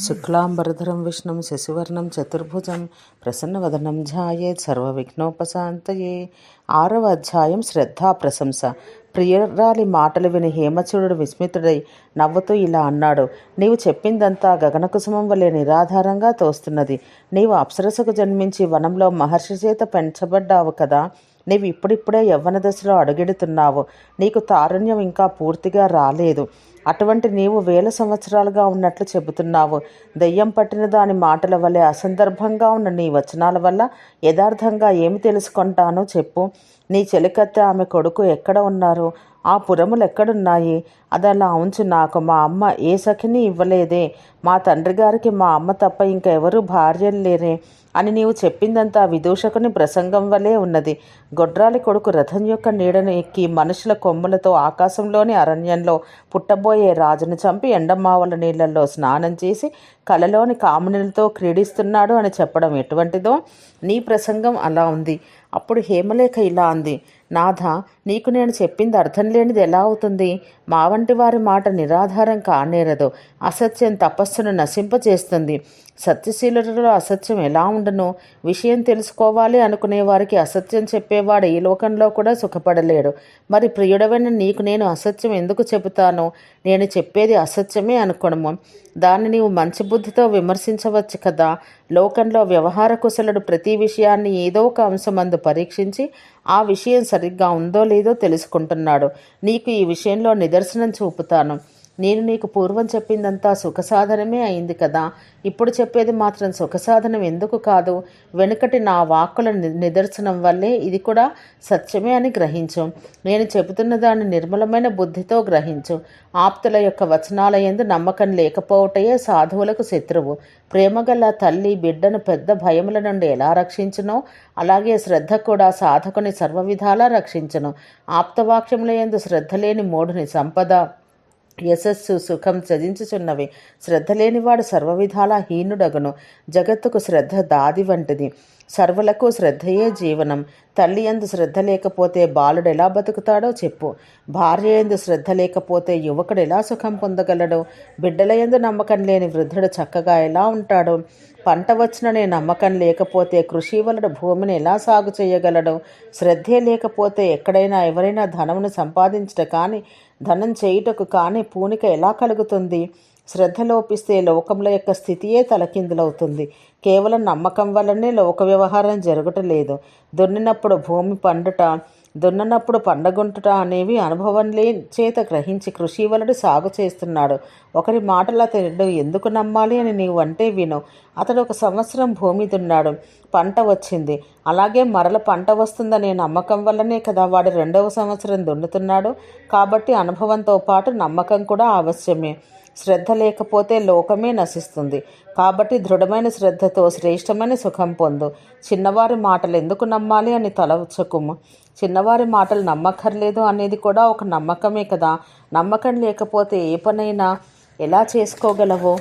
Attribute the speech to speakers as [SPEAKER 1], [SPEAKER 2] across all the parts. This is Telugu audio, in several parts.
[SPEAKER 1] శుక్లాంబరధరం విష్ణుం శశివర్ణం చతుర్భుజం ప్రసన్నవదనం ధ్యాయేత్ సర్వవిఘ్నోపశాంతయే. ఆరవ అధ్యాయం శ్రద్ధా ప్రశంస. ప్రియురాలి మాటలు విని హేమచూడు విస్మితుడై నవ్వుతూ ఇలా అన్నాడు నీవు చెప్పిందంతా గగనకుసుమం వలె నిరాధారంగా తోస్తున్నది. నీవు అప్సరసకు జన్మించి వనంలో మహర్షి చేత పెంచబడ్డావు కదా. నీవు ఇప్పుడిప్పుడే యవ్వన దశలో అడుగెడుతున్నావు. నీకు తారుణ్యం ఇంకా పూర్తిగా రాలేదు. అటువంటి నీవు వేల సంవత్సరాలుగా ఉన్నట్లు చెబుతున్నావు. దెయ్యం పట్టిన దాని మాటల వలె అసందర్భంగా ఉన్న నీ వచనాల వల్ల యథార్థంగా ఏమి తెలుసుకుంటానో చెప్పు. నీ చెలికత్తె ఆమె కొడుకు ఎక్కడ ఉన్నారు? ఆ పురములు ఎక్కడున్నాయి? అది అలా ఉంచు నాకు. మా అమ్మ ఏ సఖిని ఇవ్వలేదే? మా తండ్రి గారికి మా అమ్మ తప్ప ఇంకెవరూ భార్యలు లేరే అని నీవు చెప్పిందంతా విదూషకుని ప్రసంగం వలె ఉన్నది. గొడ్రాలి కొడుకు రథం యొక్క నీడను ఎక్కి మనుషుల కొమ్ములతో ఆకాశంలోని అరణ్యంలో పుట్టబోయే రాజును చంపి ఎండమావల నీళ్ళలో స్నానం చేసి కలలోని కామునులతో క్రీడిస్తున్నాడు అని చెప్పడం ఎటువంటిదో నీ ప్రసంగం అలా ఉంది. అప్పుడు హేమలేఖ ఇలా అంది నాథ నీకు నేను చెప్పింది అర్థం లేనిది ఎలా అవుతుంది? మా వంటి వారి మాట నిరాధారం కానేరదు. అసత్యం తపస్సును నశింపచేస్తుంది సత్యశీలులలో అసత్యం ఎలా ఉండను? విషయం తెలుసుకోవాలి అనుకునే వారికి అసత్యం చెప్పేవాడు ఈ లోకంలో కూడా సుఖపడలేడు. మరి ప్రియుడవైన నీకు నేను అసత్యం ఎందుకు చెబుతాను? నేను చెప్పేది అసత్యమే అనుకోడము దాన్ని నీవు మంచి బుద్ధితో విమర్శించవచ్చు కదా? లోకంలో వ్యవహార కుశలుడు ప్రతి విషయాన్ని ఏదో ఒక అంశమందు పరీక్షించి ఆ విషయం సరిగ్గా ఉందో లేదో తెలుసుకుంటున్నాడు. నీకు ఈ విషయంలో నిదర్శనం చూపుతాను. నేను నీకు పూర్వం చెప్పిందంతా సుఖసాధనమే అయింది కదా. ఇప్పుడు చెప్పేది మాత్రం సుఖసాధనం ఎందుకు కాదు? వెనుకటి నా వాక్కుల నిదర్శనం వల్లే ఇది కూడా సత్యమే అని గ్రహించు. నేను చెబుతున్న దాన్ని నిర్మలమైన బుద్ధితో గ్రహించు. ఆప్తుల యొక్క వచనాల ఎందు నమ్మకం లేకపోవటయే సాధువులకు శత్రువు. ప్రేమగల తల్లి బిడ్డను పెద్ద భయముల నుండి ఎలా రక్షించునో అలాగే శ్రద్ధ కూడా సాధకుని సర్వవిధాలా రక్షించును. ఆప్తవాక్యముల ఎందు శ్రద్ధ లేని మూఢుని సంపద యశస్సు సుఖం త్యజించుచున్నవి శ్రద్ధ లేనివాడు సర్వవిధాల హీనుడగును. జగత్తుకు శ్రద్ధ దాది వంటిది. సర్వలకు శ్రద్ధయే జీవనం. తల్లి ఎందు శ్రద్ధ లేకపోతే బాలుడు ఎలా బతుకుతాడో చెప్పు. భార్య ఎందు శ్రద్ధ లేకపోతే యువకుడు ఎలా సుఖం పొందగలడు? బిడ్డల ఎందు నమ్మకం లేని వృద్ధుడు చక్కగా ఎలా ఉంటాడు? పంట వచ్చిననే నమ్మకం లేకపోతే కృషి వలన భూమిని ఎలా సాగు చేయగలడు? శ్రద్ధే లేకపోతే ఎక్కడైనా ఎవరైనా ధనమును సంపాదించట కానీ ధనం చేయుటకు కానీ పూనిక ఎలా కలుగుతుంది? శ్రద్ధ లోపిస్తే లోకముల యొక్క స్థితియే తలకిందులవుతుంది. కేవలం నమ్మకం వల్లనే లోక వ్యవహారం జరగటలేదు దున్నినప్పుడు భూమి పండుట దున్ననప్పుడు పండగుంటుట అనేవి అనుభవం లే చేత గ్రహించి కృషి వలడు సాగు చేస్తున్నాడు. ఒకరి మాటలు అతడు ఎందుకు నమ్మాలి అని నీవు అంటే విను. అతడు ఒక సంవత్సరం భూమి దున్నాడు. పంట వచ్చింది. అలాగే మరల పంట వస్తుందనే నమ్మకం వల్లనే కదా వాడు రెండవ సంవత్సరం దున్నుతున్నాడు. కాబట్టి అనుభవంతో పాటు నమ్మకం కూడా అవశ్యమే. శ్రద్ధ లేకపోతే లోకమే నశిస్తుంది. కాబట్టి దృఢమైన శ్రద్ధతో శ్రేష్టమైన సుఖం పొందు. చిన్నవారి మాటలు ఎందుకు నమ్మాలి అని తలవచ్చకుము చిన్నవారి మాటలు నమ్మక్కర్లేదు అనేది కూడా ఒక నమ్మకమే కదా. నమ్మకం లేకపోతే ఏ పనైనా ఎలా చేసుకోగలవు?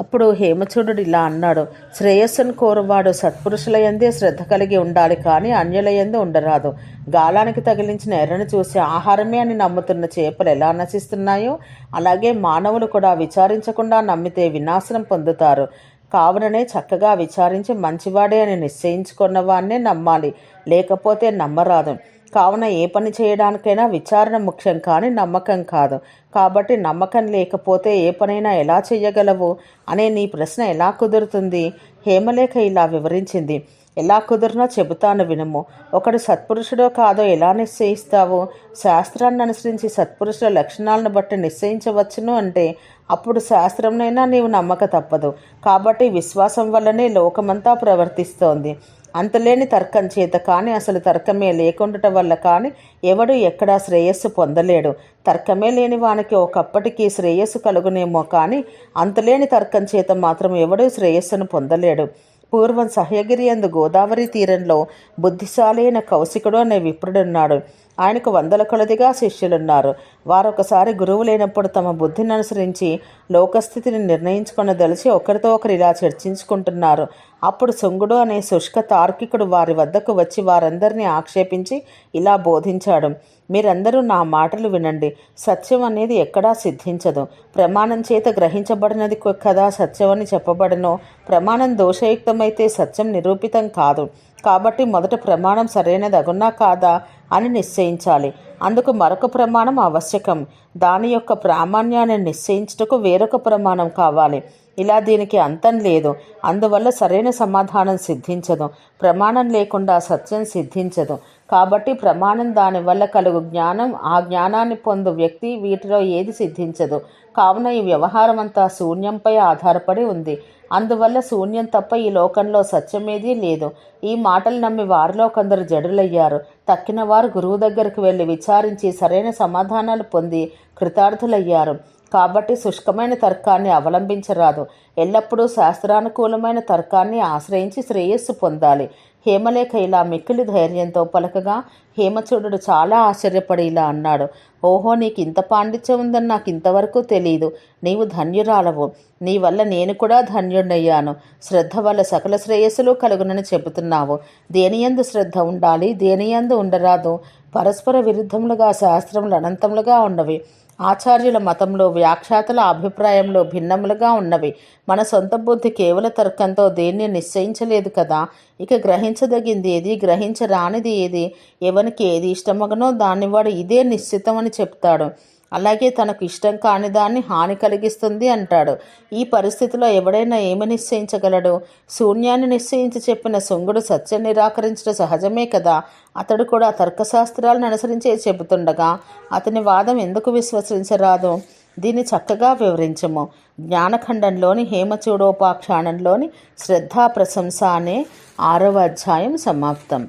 [SPEAKER 1] అప్పుడు హేమచూడు ఇలా అన్నాడు శ్రేయస్సును కోరువాడు సత్పురుషుల ఎందే శ్రద్ధ కలిగి ఉండాలి కానీ అన్యుల ఎందు ఉండరాదు. గాలానికి తగిలించిన ఎర్రను చూసి ఆహారమే అని నమ్ముతున్న చేపలు ఎలా నశిస్తున్నాయో అలాగే మానవులు కూడా విచారించకుండా నమ్మితే వినాశనం పొందుతారు. కావుననే చక్కగా విచారించి మంచివాడే అని నిశ్చయించుకున్నవాన్నే నమ్మాలి. లేకపోతే నమ్మరాదు. కావున ఏ పని చేయడానికైనా విచారణ ముఖ్యం కానీ నమ్మకం కాదు. కాబట్టి నమ్మకం లేకపోతే ఏ పనైనా ఎలా చేయగలవు అనే నీ ప్రశ్న ఎలా కుదురుతుంది? హేమలేఖ ఇలా వివరించింది. ఎలా కుదిరినా చెబుతాను వినము. ఒకడు సత్పురుషుడో కాదో ఎలా నిశ్చయిస్తావు? శాస్త్రాన్ని అనుసరించి సత్పురుషుల లక్షణాలను బట్టి నిశ్చయించవచ్చును అంటే అప్పుడు శాస్త్రంనైనా నీవు నమ్మక తప్పదు. కాబట్టి విశ్వాసం వల్లనే లోకమంతా ప్రవర్తిస్తోంది. అంతలేని తర్కం చేత కానీ అసలు తర్కమే లేకుండట వల్ల కానీ ఎవడు ఎక్కడా శ్రేయస్సు పొందలేడు. తర్కమే లేని వానికి ఒకప్పటికీ శ్రేయస్సు కలుగునేమో కానీ అంతలేని తర్కం చేత మాత్రం ఎవడూ శ్రేయస్సును పొందలేడు. పూర్వం సహ్యగిరి అందు గోదావరి తీరంలో బుద్ధిశాలైన కౌశికుడు అనే విప్రుడున్నాడు. ఆయనకు వందల కొలదిగా శిష్యులున్నారు. వారొకసారి గురువు లేనప్పుడు తమ బుద్ధిని అనుసరించి లోకస్థితిని నిర్ణయించుకునదలిచి ఒకరితో ఒకరు ఇలా చర్చించుకుంటున్నారు. అప్పుడు శుంగుడు అనే శుష్క తార్కికుడు వారి వద్దకు వచ్చి వారందరినీ ఆక్షేపించి ఇలా బోధించాడు. మీరందరూ నా మాటలు వినండి. సత్యం అనేది ఎక్కడా సిద్ధించదు. ప్రమాణం చేత గ్రహించబడినది కదా సత్యం అని చెప్పబడనో. ప్రమాణం దోషయుక్తమైతే సత్యం నిరూపితం కాదు. కాబట్టి మొదట ప్రమాణం సరైనది అగున్నా కాదా అని నిశ్చయించాలి. అందుకు మరొక ప్రమాణం ఆవశ్యకం. దాని యొక్క ప్రామాణ్యాన్ని నిశ్చయించుటకు వేరొక ప్రమాణం కావాలి. ఇలా దీనికి అంతం లేదు. అందువల్ల సరైన సమాధానం సిద్ధించదు. ప్రమాణం లేకుండా సత్యం సిద్ధించదు. కాబట్టి ప్రమాణం దానివల్ల కలుగు జ్ఞానం ఆ జ్ఞానాన్ని పొందు వ్యక్తి వీటిలో ఏది సిద్ధించదు. కావున ఈ వ్యవహారం అంతా శూన్యంపై ఆధారపడి ఉంది. అందువల్ల శూన్యం తప్ప ఈ లోకంలో సత్యమేదీ లేదు. ఈ మాటలు నమ్మి వారిలో కొందరు జడులయ్యారు. తక్కిన వారు గురువు దగ్గరకు వెళ్ళి విచారించి సరైన సమాధానాలు పొంది కృతార్థులయ్యారు. కాబట్టి శుష్కమైన తర్కాన్ని అవలంబించరాదు. ఎల్లప్పుడూ శాస్త్రానుకూలమైన తర్కాన్ని ఆశ్రయించి శ్రేయస్సు పొందాలి. హేమలేఖ ఇలా మిక్కిలి ధైర్యంతో పలకగా హేమచూడు చాలా ఆశ్చర్యపడి ఇలా అన్నాడు. ఓహో నీకు ఇంత పాండిత్యం ఉందని నాకు ఇంతవరకు తెలియదు నీవు ధన్యురాలవు. నీ వల్ల నేను కూడా ధన్యుడయ్యాను శ్రద్ధ వల్ల సకల శ్రేయస్సులు కలుగునని చెబుతున్నావు. దేనియందు శ్రద్ధ ఉండాలి? దేనియందు ఉండరాదు? పరస్పర విరుద్ధములుగా శాస్త్రములు అనంతములుగా ఉన్నవి. ఆచార్యుల మతంలో వ్యాఖ్యాతల అభిప్రాయంలో భిన్నములుగా ఉన్నవి. మన సొంత బుద్ధి కేవల తర్కంతో దేన్ని నిశ్చయించలేదు కదా? ఇక గ్రహించదగింది ఏది? గ్రహించరానిది ఏది? ఎవనికి ఏది ఇష్టమగనో దాన్ని వాడు ఇదే నిశ్చితం అని చెప్తాడు. అలాగే తనకు ఇష్టం కాని దాన్ని హాని కలిగిస్తుంది అంటాడు. ఈ పరిస్థితిలో ఎవడైనా ఏమి నిశ్చయించగలడు? శూన్యాన్ని నిశ్చయించి చెప్పిన శృంగుడు సత్యం నిరాకరించడం సహజమే కదా? అతడు కూడా తర్కశాస్త్రాలను అనుసరించే చెబుతుండగా అతని వాదం ఎందుకు విశ్వసించరాదు? దీన్ని చక్కగా వివరించము. జ్ఞానఖండంలోని హేమచూడోపాఖ్యానంలోని శ్రద్ధా ప్రశంస అనే ఆరవ అధ్యాయం సమాప్తం.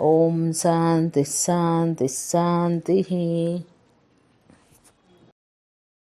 [SPEAKER 1] ఓం శాంతి శాంతి శాంతి.